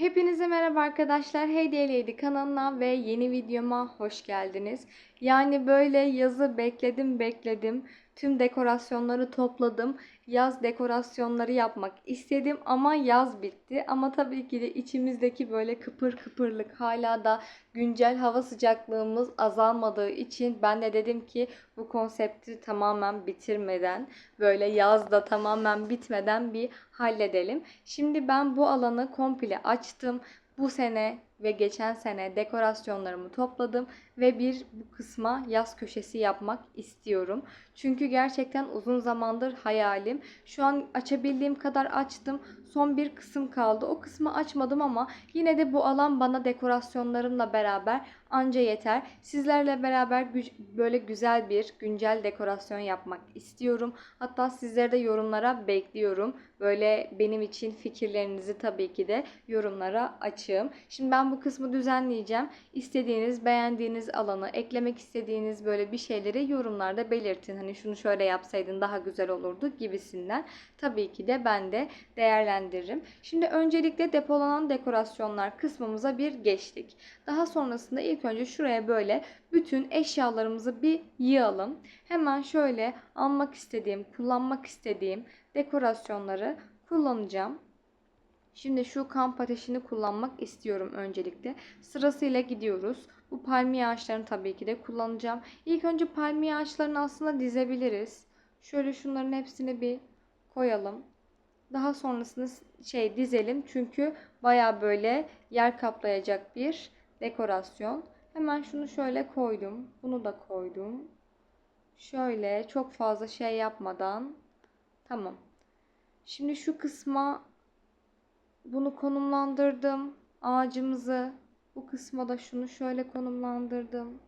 Hepinize merhaba arkadaşlar. Hey Lady kanalına ve yeni videoma hoş geldiniz. Yani böyle yazı bekledim bekledim. Tüm dekorasyonları topladım. Yaz dekorasyonları yapmak istedim ama yaz bitti. Ama tabii ki de içimizdeki böyle kıpır kıpırlık hala da güncel hava sıcaklığımız azalmadığı için ben de dedim ki bu konsepti tamamen bitirmeden böyle yazda tamamen bitmeden bir halledelim. Şimdi ben bu alanı komple açtım. Bu sene ve geçen sene dekorasyonlarımı topladım ve bir bu kısma yaz köşesi yapmak istiyorum. Çünkü gerçekten uzun zamandır hayalim. Şu an açabildiğim kadar açtım. Son bir kısım kaldı. O kısmı açmadım ama yine de bu alan bana dekorasyonlarımla beraber anca yeter. Sizlerle beraber böyle güzel bir güncel dekorasyon yapmak istiyorum. Hatta sizleri de yorumlara bekliyorum. Böyle benim için fikirlerinizi tabii ki de yorumlara açığım. Şimdi ben bu kısmı düzenleyeceğim. İstediğiniz, beğendiğiniz alanı, eklemek istediğiniz böyle bir şeyleri yorumlarda belirtin. Hani şunu şöyle yapsaydın daha güzel olurdu gibisinden. Tabii ki de ben de değerlendiririm. Şimdi öncelikle depolanan dekorasyonlar kısmımıza bir geçtik. Daha sonrasında ilk önce şuraya böyle bütün eşyalarımızı bir yığalım. Hemen şöyle almak istediğim, kullanmak istediğim dekorasyonları kullanacağım. Şimdi şu kamp ateşini kullanmak istiyorum öncelikle. Sırasıyla gidiyoruz. Bu palmiye ağaçlarını tabii ki de kullanacağım. İlk önce palmiye ağaçlarını aslında dizebiliriz. Şöyle şunların hepsini bir koyalım. Daha sonrasında şey dizelim çünkü baya böyle yer kaplayacak bir dekorasyon. Hemen şunu şöyle koydum. Bunu da koydum. Şöyle çok fazla şey yapmadan. Tamam. Şimdi şu kısma bunu konumlandırdım. Ağacımızı bu kısma da şunu şöyle konumlandırdım.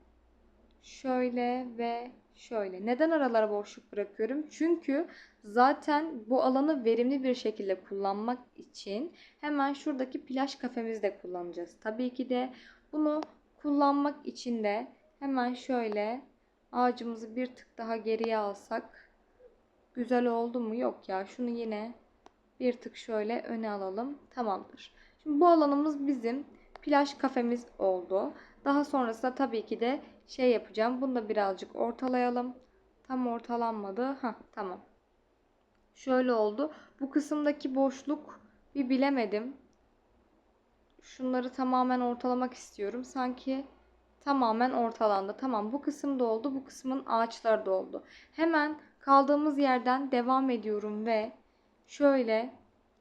Şöyle ve şöyle. Neden aralara boşluk bırakıyorum? Çünkü zaten bu alanı verimli bir şekilde kullanmak için hemen şuradaki plaj kafemizi de kullanacağız. Tabii ki de bunu kullanmak için de hemen şöyle ağacımızı bir tık daha geriye alsak güzel oldu mu? Yok ya şunu yine bir tık şöyle öne alalım. Tamamdır. Şimdi bu alanımız bizim plaj kafemiz oldu. Daha sonrasında tabii ki de şey yapacağım. Bunu da birazcık ortalayalım. Tam ortalanmadı. Ha tamam. Şöyle oldu. Bu kısımdaki boşluk bir bilemedim. Şunları tamamen ortalamak istiyorum. Sanki tamamen ortalandı. Tamam bu kısım da oldu. Bu kısmın ağaçları da oldu. Hemen kaldığımız yerden devam ediyorum ve şöyle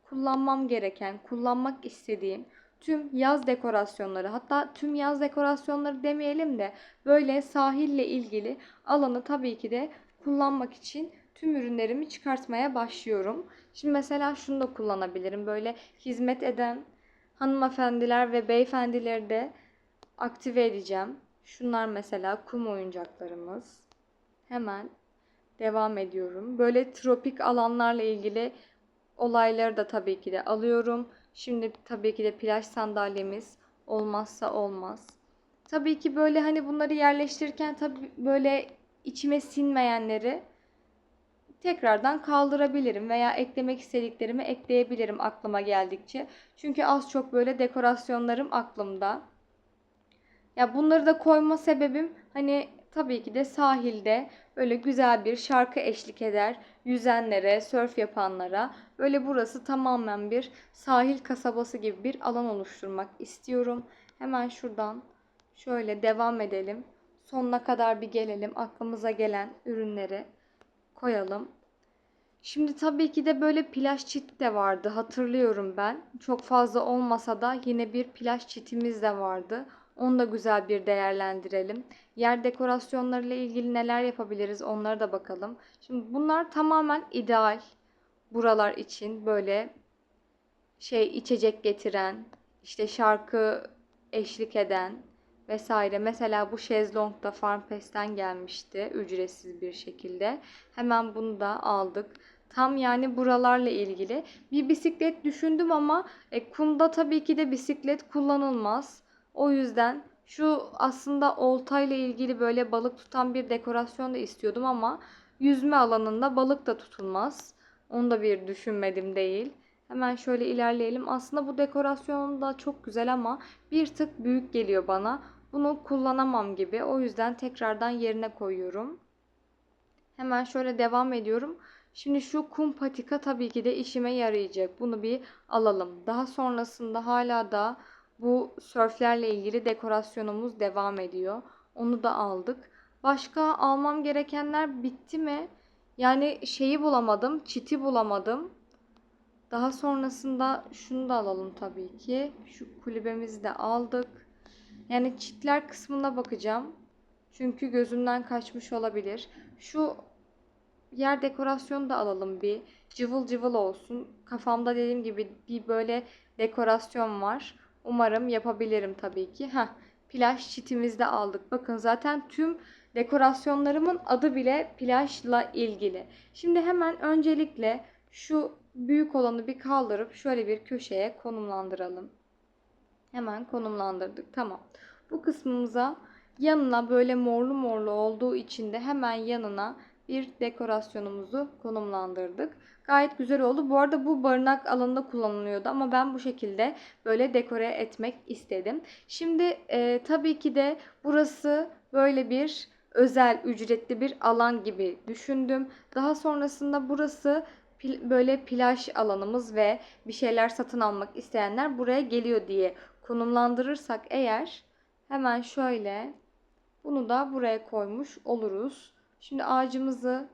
kullanmam gereken, kullanmak istediğim tüm yaz dekorasyonları hatta tüm yaz dekorasyonları demeyelim de böyle sahille ilgili alanı tabii ki de kullanmak için tüm ürünlerimi çıkartmaya başlıyorum. Şimdi mesela şunu da kullanabilirim. Böyle hizmet eden hanımefendiler ve beyefendileri de aktive edeceğim. Şunlar mesela kum oyuncaklarımız. Hemen devam ediyorum. Böyle tropik alanlarla ilgili olayları da tabii ki de alıyorum. Şimdi tabii ki de plaj sandalyemiz olmazsa olmaz. Tabii ki böyle hani bunları yerleştirirken tabii böyle içime sinmeyenleri tekrardan kaldırabilirim veya eklemek istediklerimi ekleyebilirim aklıma geldikçe. Çünkü az çok böyle dekorasyonlarım aklımda. Ya bunları da koyma sebebim hani tabii ki de sahilde böyle güzel bir şarkı eşlik eder yüzenlere, sörf yapanlara. Böyle burası tamamen bir sahil kasabası gibi bir alan oluşturmak istiyorum. Hemen şuradan şöyle devam edelim. Sonuna kadar bir gelelim. Aklımıza gelen ürünleri koyalım. Şimdi tabii ki de böyle plaj çit de vardı. Hatırlıyorum ben. Çok fazla olmasa da yine bir plaj çitimiz de vardı. Onu da güzel bir değerlendirelim. Yer dekorasyonları ile ilgili neler yapabiliriz onlara da bakalım. Şimdi bunlar tamamen ideal buralar için böyle şey içecek getiren, işte şarkı eşlik eden vesaire. Mesela bu şezlong da Farmfest'ten gelmişti ücretsiz bir şekilde. Hemen bunu da aldık. Tam yani buralarla ilgili. Bir bisiklet düşündüm ama e, kumda tabii ki de bisiklet kullanılmaz. O yüzden şu aslında oltayla ilgili böyle balık tutan bir dekorasyon da istiyordum ama yüzme alanında balık da tutulmaz. Onu da bir düşünmedim değil. Hemen şöyle ilerleyelim. Aslında bu dekorasyon da çok güzel ama bir tık büyük geliyor bana. Bunu kullanamam gibi. O yüzden tekrardan yerine koyuyorum. Hemen şöyle devam ediyorum. Şimdi şu kum patika tabii ki de işime yarayacak. Bunu bir alalım. Daha sonrasında hala da bu sörflerle ilgili dekorasyonumuz devam ediyor. Onu da aldık. Başka almam gerekenler bitti mi? Yani şeyi bulamadım, çiti bulamadım. Daha sonrasında şunu da alalım tabii ki. Şu kulübemizi de aldık. Yani çitler kısmına bakacağım. Çünkü gözümden kaçmış olabilir. Şu yer dekorasyonu da alalım bir. Cıvıl cıvıl olsun. Kafamda dediğim gibi bir böyle dekorasyon var. Umarım yapabilirim tabii ki. Heh, plaj çitimizi de aldık. Bakın zaten tüm dekorasyonlarımın adı bile plajla ilgili. Şimdi hemen öncelikle şu büyük olanı bir kaldırıp şöyle bir köşeye konumlandıralım. Hemen konumlandırdık. Tamam. Bu kısmımıza yanına böyle morlu morlu olduğu için de hemen yanına bir dekorasyonumuzu konumlandırdık. Gayet güzel oldu. Bu arada bu barınak alanında kullanılıyordu ama ben bu şekilde böyle dekore etmek istedim. Şimdi e, tabii ki de burası böyle bir özel ücretli bir alan gibi düşündüm. Daha sonrasında burası böyle plaj alanımız ve bir şeyler satın almak isteyenler buraya geliyor diye konumlandırırsak eğer hemen şöyle bunu da buraya koymuş oluruz. Şimdi ağacımızı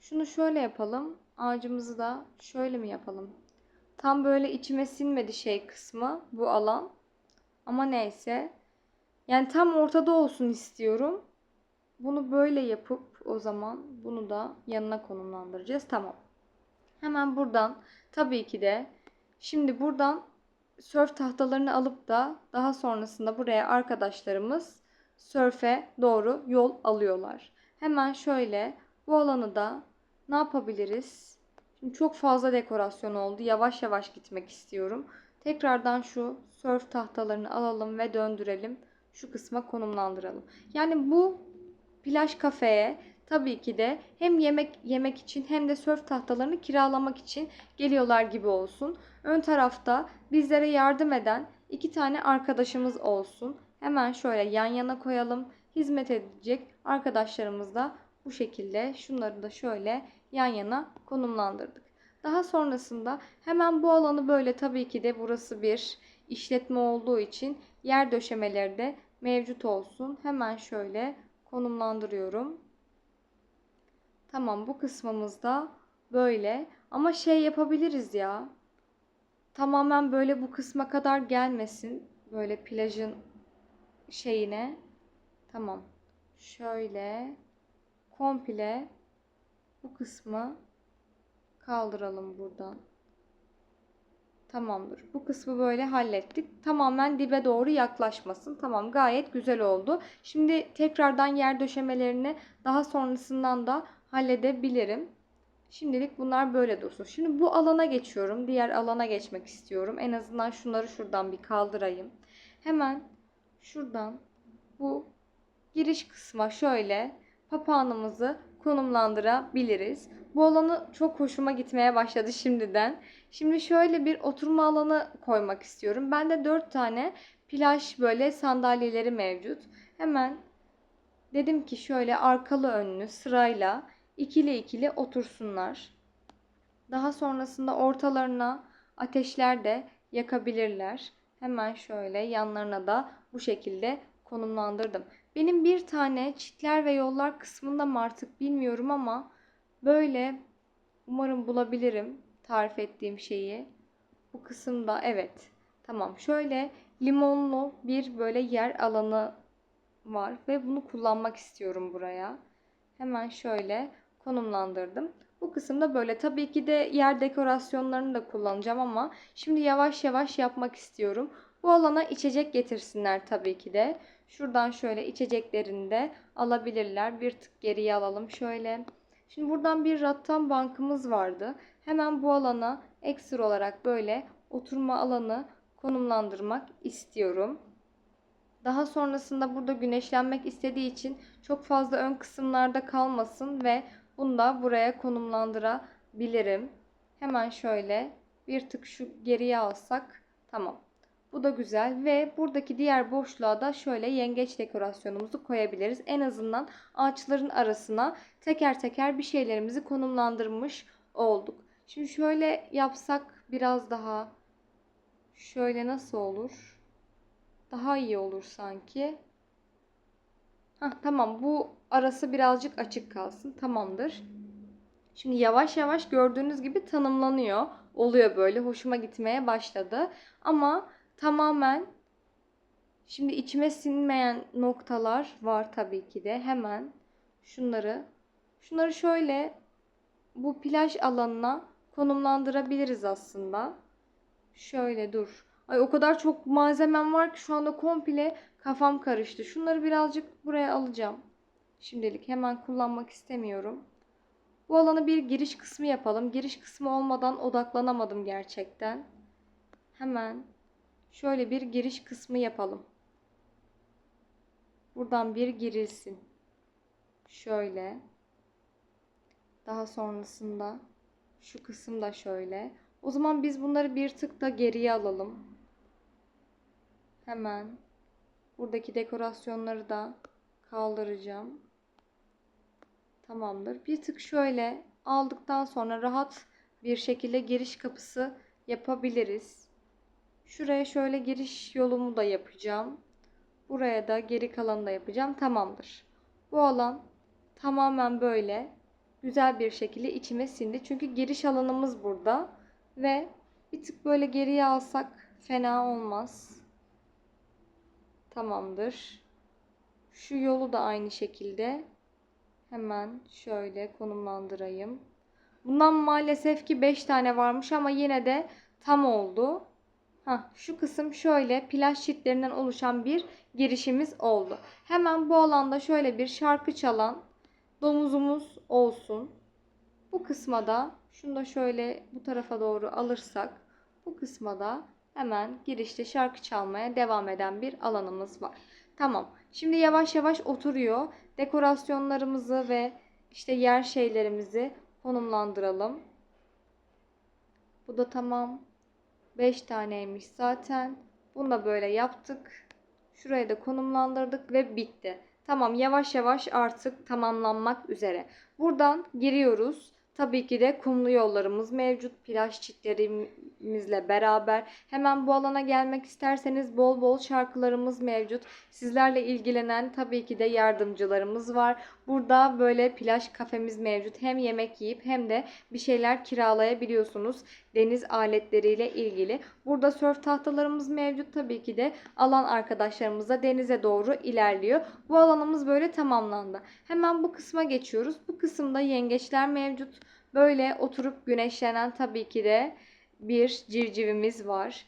şunu şöyle yapalım. Ağacımızı da şöyle mi yapalım? Tam böyle içime sinmedi şey kısmı bu alan. Ama neyse. Yani tam ortada olsun istiyorum. Bunu böyle yapıp o zaman bunu da yanına konumlandıracağız. Tamam. Hemen buradan tabii ki de şimdi buradan sörf tahtalarını alıp da daha sonrasında buraya arkadaşlarımız sörfe doğru yol alıyorlar. Hemen şöyle bu alanı da ne yapabiliriz? Şimdi çok fazla dekorasyon oldu. Yavaş yavaş gitmek istiyorum. Tekrardan şu sörf tahtalarını alalım ve döndürelim. Şu kısma konumlandıralım. Yani bu plaj kafeye tabii ki de hem yemek yemek için hem de sörf tahtalarını kiralamak için geliyorlar gibi olsun. Ön tarafta bizlere yardım eden iki tane arkadaşımız olsun. Hemen şöyle yan yana koyalım. Hizmet edecek arkadaşlarımız da bu şekilde şunları da şöyle yan yana konumlandırdık. Daha sonrasında hemen bu alanı böyle tabii ki de burası bir işletme olduğu için yer döşemeleri de mevcut olsun. Hemen şöyle konumlandırıyorum. Tamam bu kısmımızda böyle ama şey yapabiliriz ya. Tamamen böyle bu kısma kadar gelmesin. Böyle plajın şeyine. Tamam. Şöyle komple bu kısmı kaldıralım buradan. Tamamdır. Bu kısmı böyle hallettik. Tamamen dibe doğru yaklaşmasın. Tamam gayet güzel oldu. Şimdi tekrardan yer döşemelerini daha sonrasından da halledebilirim. Şimdilik bunlar böyle dursun. Şimdi bu alana geçiyorum. Diğer alana geçmek istiyorum. En azından şunları şuradan bir kaldırayım. Hemen şuradan bu giriş kısma şöyle papağanımızı konumlandırabiliriz. Bu alanı çok hoşuma gitmeye başladı şimdiden. Şimdi şöyle bir oturma alanı koymak istiyorum. Bende 4 tane plaj böyle sandalyeleri mevcut. Hemen dedim ki şöyle arkalı önlü sırayla ikili ikili otursunlar. Daha sonrasında ortalarına ateşler de yakabilirler. Hemen şöyle yanlarına da bu şekilde konumlandırdım. Benim bir tane çitler ve yollar kısmında mı artık bilmiyorum ama böyle umarım bulabilirim tarif ettiğim şeyi. Bu kısımda evet. Tamam. Şöyle limonlu bir böyle yer alanı var ve bunu kullanmak istiyorum buraya. Hemen şöyle konumlandırdım. Bu kısımda böyle tabii ki de yer dekorasyonlarını da kullanacağım ama şimdi yavaş yavaş yapmak istiyorum. Bu alana içecek getirsinler tabii ki de. Şuradan şöyle içeceklerini de alabilirler. Bir tık geriye alalım şöyle. Şimdi buradan bir rattan bankımız vardı. Hemen bu alana ekstra olarak böyle oturma alanı konumlandırmak istiyorum. Daha sonrasında burada güneşlenmek istediği için çok fazla ön kısımlarda kalmasın ve bunu da buraya konumlandırabilirim. Hemen şöyle Bir tık şu geriye alsak tamam. Bu da güzel ve buradaki diğer boşluğa da şöyle yengeç dekorasyonumuzu koyabiliriz. En azından ağaçların arasına teker teker bir şeylerimizi konumlandırmış olduk. Şimdi şöyle yapsak biraz daha şöyle nasıl olur? Daha iyi olur sanki. Hah, tamam bu arası birazcık açık kalsın. Tamamdır. Şimdi yavaş yavaş gördüğünüz gibi tanımlanıyor. Oluyor böyle. Hoşuma gitmeye başladı. Ama tamamen şimdi içime sinmeyen noktalar var tabii ki de. Hemen şunları şunları şöyle bu plaj alanına konumlandırabiliriz aslında. Şöyle dur. Ay o kadar çok malzemem var ki şu anda komple kafam karıştı. Şunları birazcık buraya alacağım. Şimdilik hemen kullanmak istemiyorum. Bu alanı bir giriş kısmı yapalım. Giriş kısmı olmadan odaklanamadım gerçekten. Hemen şöyle bir giriş kısmı yapalım. Buradan bir girilsin. Şöyle. Daha sonrasında şu kısım da şöyle. O zaman biz bunları bir tık da geriye alalım. Hemen buradaki dekorasyonları da kaldıracağım. Tamamdır. Bir tık şöyle aldıktan sonra rahat bir şekilde giriş kapısı yapabiliriz. Şuraya şöyle giriş yolumu da yapacağım. Buraya da geri kalanı da yapacağım. Tamamdır. Bu alan tamamen böyle güzel bir şekilde içime sindi. Çünkü giriş alanımız burada. Ve bir tık böyle geriye alsak fena olmaz. Tamamdır. Şu yolu da aynı şekilde hemen şöyle konumlandırayım. Bundan maalesef ki 5 tane varmış ama yine de tam oldu. Heh, şu kısım şöyle plaj çitlerinden oluşan bir girişimiz oldu. Hemen bu alanda şöyle bir şarkı çalan domuzumuz olsun. Bu kısma da şunu da şöyle bu tarafa doğru alırsak bu kısma da hemen girişte şarkı çalmaya devam eden bir alanımız var. Tamam. Şimdi yavaş yavaş oturuyor. Dekorasyonlarımızı ve işte yer şeylerimizi konumlandıralım. Bu da tamam. 5 taneymiş zaten. Bunu da böyle yaptık. Şuraya da konumlandırdık ve bitti. Tamam yavaş yavaş artık tamamlanmak üzere. Buradan giriyoruz. Tabii ki de kumlu yollarımız mevcut. Plaj çitlerimizle beraber. Hemen bu alana gelmek isterseniz bol bol şarkılarımız mevcut. Sizlerle ilgilenen tabii ki de yardımcılarımız var. Burada böyle plaj kafemiz mevcut. Hem yemek yiyip hem de bir şeyler kiralayabiliyorsunuz. Deniz aletleriyle ilgili. Burada sörf tahtalarımız mevcut. Tabii ki de alan arkadaşlarımız da denize doğru ilerliyor. Bu alanımız böyle tamamlandı. Hemen bu kısma geçiyoruz. Bu kısımda yengeçler mevcut. Böyle oturup güneşlenen tabii ki de bir civcivimiz var.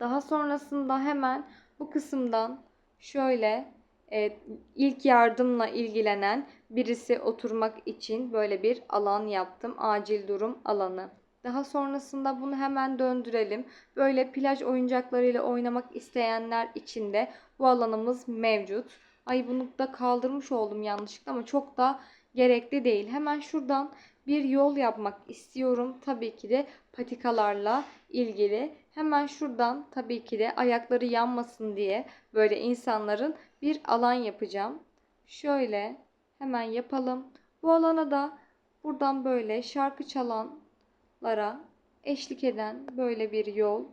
Daha sonrasında hemen bu kısımdan şöyle e, ilk yardımla ilgilenen birisi oturmak için böyle bir alan yaptım. Acil durum alanı. Daha sonrasında bunu hemen döndürelim. Böyle plaj oyuncaklarıyla oynamak isteyenler için de bu alanımız mevcut. Ay bunu da kaldırmış oldum yanlışlıkla ama çok da gerekli değil. Hemen şuradan bir yol yapmak istiyorum. Tabii ki de patikalarla ilgili. Hemen şuradan tabii ki de ayakları yanmasın diye böyle insanların bir alan yapacağım. Şöyle hemen yapalım. Bu alana da buradan böyle şarkı çalanlara eşlik eden böyle bir yol.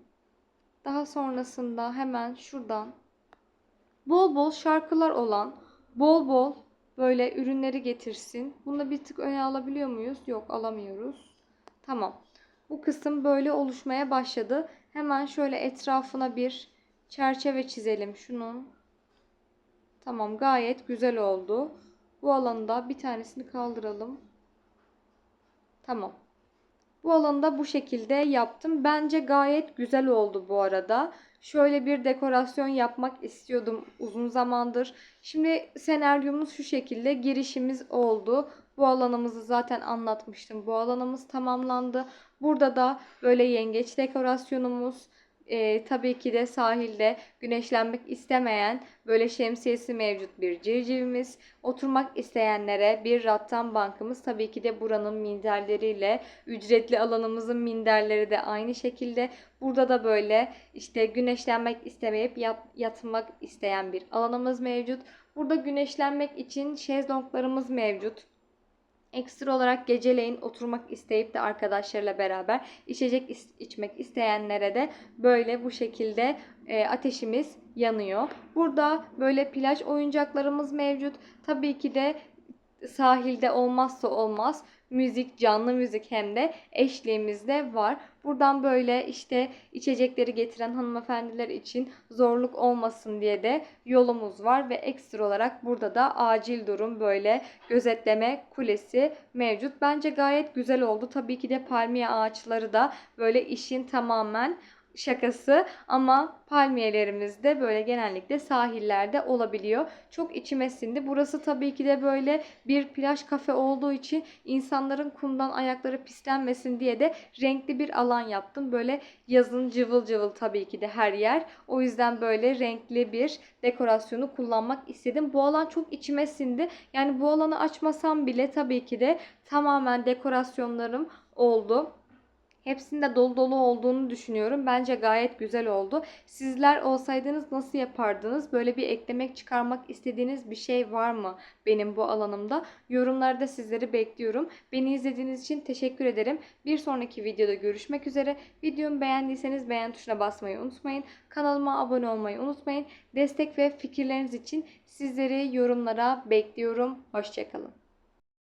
Daha sonrasında hemen şuradan bol bol şarkılar olan, bol bol böyle ürünleri getirsin. Bunu bir tık öne alabiliyor muyuz? Yok alamıyoruz. Tamam. Bu kısım böyle oluşmaya başladı. Hemen şöyle etrafına bir çerçeve çizelim şunun. Tamam gayet güzel oldu. Bu alanda bir tanesini kaldıralım. Tamam. Bu alanda bu şekilde yaptım. Bence gayet güzel oldu bu arada. Şöyle bir dekorasyon yapmak istiyordum uzun zamandır. Şimdi senaryomuz şu şekilde girişimiz oldu. Bu alanımızı zaten anlatmıştım. Bu alanımız tamamlandı. Burada da böyle yengeç dekorasyonumuz, e, tabii ki de sahilde güneşlenmek istemeyen böyle şemsiyesi mevcut bir civcivimiz. Oturmak isteyenlere bir rattan bankımız tabii ki de buranın minderleriyle ücretli alanımızın minderleri de aynı şekilde. Burada da böyle işte güneşlenmek istemeyip yat- yatmak isteyen bir alanımız mevcut. Burada güneşlenmek için şezlonglarımız mevcut. Ekstra olarak geceleyin oturmak isteyip de arkadaşlarıyla beraber içecek içmek isteyenlere de böyle bu şekilde e, ateşimiz yanıyor. Burada böyle plaj oyuncaklarımız mevcut. Tabii ki de sahilde olmazsa olmaz müzik, canlı müzik hem de eşliğimizde var. Buradan böyle işte içecekleri getiren hanımefendiler için zorluk olmasın diye de yolumuz var ve ekstra olarak burada da acil durum böyle gözetleme kulesi mevcut. Bence gayet güzel oldu. Tabii ki de palmiye ağaçları da böyle işin tamamen şakası ama palmiyelerimiz de böyle genellikle sahillerde olabiliyor. Çok içime sindi. Burası tabii ki de böyle bir plaj kafe olduğu için insanların kumdan ayakları pislenmesin diye de renkli bir alan yaptım. Böyle yazın cıvıl cıvıl tabii ki de her yer. O yüzden böyle renkli bir dekorasyonu kullanmak istedim. Bu alan çok içime sindi. Yani bu alanı açmasam bile tabii ki de tamamen dekorasyonlarım oldu. Hepsinde dolu dolu olduğunu düşünüyorum. Bence gayet güzel oldu. Sizler olsaydınız nasıl yapardınız? Böyle bir eklemek çıkarmak istediğiniz bir şey var mı benim bu alanımda? Yorumlarda sizleri bekliyorum. Beni izlediğiniz için teşekkür ederim. Bir sonraki videoda görüşmek üzere. Videomu beğendiyseniz beğen tuşuna basmayı unutmayın. Kanalıma abone olmayı unutmayın. Destek ve fikirleriniz için sizleri yorumlara bekliyorum. Hoşçakalın.